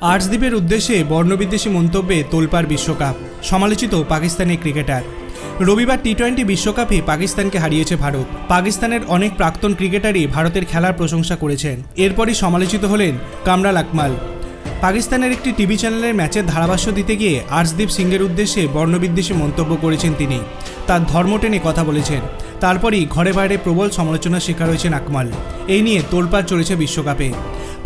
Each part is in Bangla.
আর্টসদ্বীপের উদ্দেশ্যে বর্ণবিদ্বেষী মন্তব্যে তোলপাড় বিশ্বকাপ, সমালোচিত পাকিস্তানি ক্রিকেটার। রবিবার টি টোয়েন্টি বিশ্বকাপে পাকিস্তানকে হারিয়েছে ভারত। পাকিস্তানের অনেক প্রাক্তন ক্রিকেটারই ভারতের খেলার প্রশংসা করেছেন। এরপরই সমালোচিত হলেন কামরাল আকমাল। পাকিস্তানের একটি টিভি চ্যানেলের ম্যাচের ধারাভাষ্য দিতে গিয়ে আর্শদীপ সিংয়ের উদ্দেশ্যে বর্ণবিদ্বেষী মন্তব্য করেছেন তিনি। তার ধর্ম টেনে কথা বলেছেন। তারপরই ঘরে বাইরে প্রবল সমালোচনার শিকার হয়েছেন আকমাল। এই নিয়ে তোলপাড় চলেছে বিশ্বকাপে।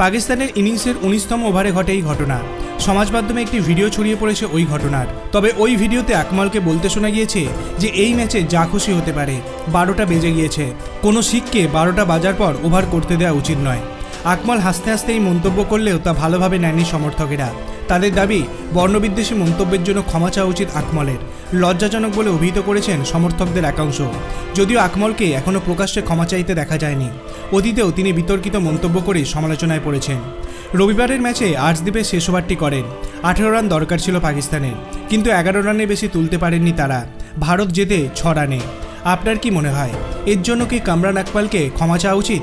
পাকিস্তানের ইনিংসের উনিশতম ওভারে ঘটে এই ঘটনা। সমাজ মাধ্যমে একটি ভিডিও ছড়িয়ে পড়েছে ওই ঘটনার। তবে ওই ভিডিওতে আকমালকে বলতে শোনা গিয়েছে যে এই ম্যাচে যা খুশি হতে পারে, বারোটা বেজে গিয়েছে। কোনো শিখকে বারোটা বাজার পর ওভার করতে দেওয়া উচিত নয়। আকমল হাসতে হাসতে এই মন্তব্য করলেও তা ভালোভাবে নেয়নি সমর্থকেরা। তাদের দাবি, বর্ণবিদ্বেষী মন্তব্যের জন্য ক্ষমা চাওয়া উচিত আকমলের। লজ্জাজনক বলে অভিহিত করেছেন সমর্থকদের একাংশ। যদিও আকমলকে এখনও প্রকাশ্যে ক্ষমা চাইতে দেখা যায়নি, অতীতেও তিনি বিতর্কিত মন্তব্য করে সমালোচনায় পড়েছেন। রবিবারের ম্যাচে আর্শদ্বীপের শেষ ওভারটি করেন। আঠেরো রান দরকার ছিল পাকিস্তানের, কিন্তু এগারো রানে বেশি তুলতে পারেননি তারা। ভারত যেতে ছ রানে। আপনার কি মনে হয়? এর জন্য কি কামরান আকমালকে ক্ষমা চাওয়া উচিত?